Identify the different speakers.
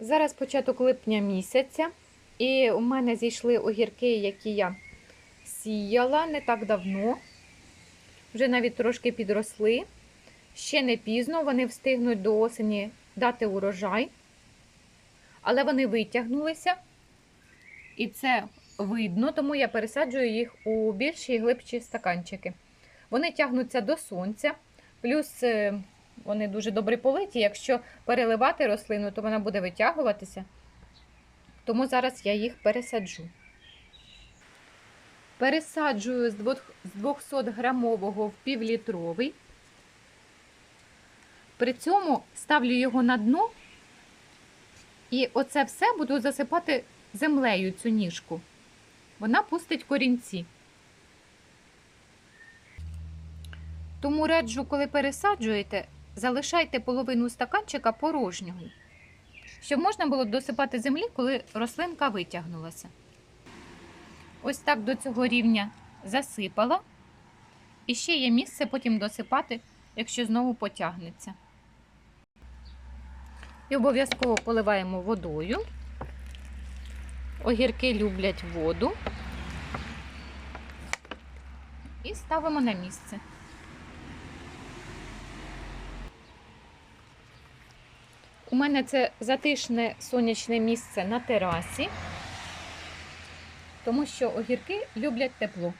Speaker 1: Зараз початок липня місяця, і у мене зійшли огірки, які я сіяла не так давно. Вже навіть трошки підросли. Ще не пізно, вони встигнуть до осені дати урожай. Але вони витягнулися. І це видно, тому я пересаджую їх у більші і глибші стаканчики. Вони тягнуться до сонця, плюс е, вони дуже добре политі. Якщо переливати рослину, то вона буде витягуватися. Тому зараз я їх пересаджу. Пересаджую з 200 грамового в півлітровий. При цьому ставлю його на дно і оце все буду засипати землею цю ніжку. Вона пустить корінці. Тому раджу, коли пересаджуєте, залишайте половину стаканчика порожнього, щоб можна було досипати землі, коли рослинка витягнулася. Ось так до цього рівня засипала. І ще є місце потім досипати, якщо знову потягнеться. І обов'язково поливаємо водою. Огірки люблять воду. І ставимо на місце. У мене це затишне сонячне місце на терасі, тому що огірки люблять тепло.